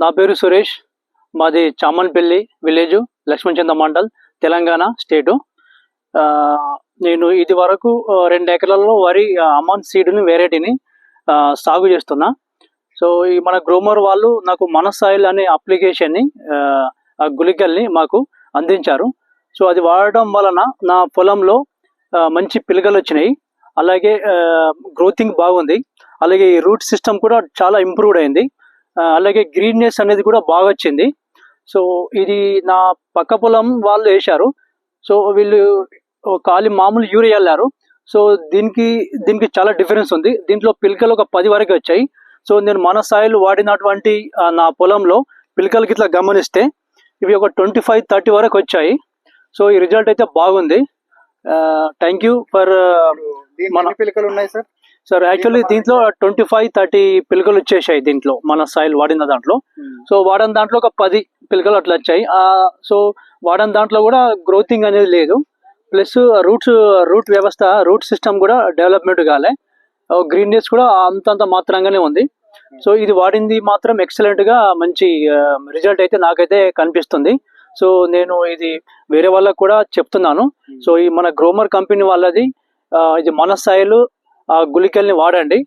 నా పేరు సురేష్. మాది చామన్పల్లి విలేజ్ లక్ష్మణచంద మండల్ తెలంగాణ స్టేటు. నేను ఇది వరకు రెండు ఎకరాల్లో వరి అమాన్ సీడ్ని వెరైటీని సాగు చేస్తున్నా. సో ఈ మన గ్రోమర్ వాళ్ళు నాకు మనసాయిల్ అనే అప్లికేషన్ని గుళికల్ని మాకు అందించారు. సో అది వాడటం వలన నా పొలంలో మంచి పిలకలు వచ్చినాయి. అలాగే గ్రోతింగ్ బాగుంది. అలాగే ఈ రూట్ సిస్టమ్ కూడా చాలా ఇంప్రూవ్డ్ అయింది. అలాగే గ్రీన్నెస్ అనేది కూడా బాగా వచ్చింది సో ఇది నా పక్క పొలం వాళ్ళు వేశారు. సో వీళ్ళు ఖాళీ మామూలు యూరియా వెళ్ళారు సో దీనికి దీనికి చాలా డిఫరెన్స్ ఉంది. దీంట్లో పిలకలు ఒక పది వరకు వచ్చాయి. సో నేను మన సాయిల్ వాడినటువంటి నా పొలంలో పిలకలకి ఇట్లా గమనిస్తే ఇవి ఒక ట్వంటీ ఫైవ్ థర్టీ వరకు వచ్చాయి. సో ఈ రిజల్ట్ అయితే బాగుంది. థ్యాంక్ యూ ఫర్ మన- పిలకలు ఉన్నాయి సార్? సార్ యాక్చువల్లీ దీంట్లో ట్వంటీ ఫైవ్ థర్టీ పిలకలు వచ్చేసాయి దీంట్లో మన సాయిల్ వాడిన దాంట్లో. సో వాడని దాంట్లో ఒక పది పిలకలు అట్లా వచ్చాయి. సో వాడని దాంట్లో కూడా గ్రోతింగ్ అనేది లేదు. ప్లస్ రూట్స్ రూట్ వ్యవస్థ రూట్ సిస్టమ్ కూడా డెవలప్మెంట్ కాలే. గ్రీన్నెస్ కూడా అంతంత మాత్రంగానే ఉంది. సో ఇది వాడింది మాత్రం ఎక్సలెంట్గా మంచి రిజల్ట్ అయితే నాకైతే కనిపిస్తుంది. సో నేను ఇది వేరే వాళ్ళకు కూడా చెప్తున్నాను. సో ఈ మన గ్రోమర్ కంపెనీ వాళ్ళది ఇది మన స్థాయిలో ఆ గుళికల్ని వాడండి.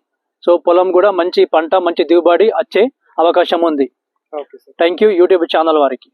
సో పొలం కూడా మంచి పంట మంచి దిగుబడి వచ్చే అవకాశం ఉంది. థ్యాంక్ యూ యూట్యూబ్ ఛానల్ వారికి.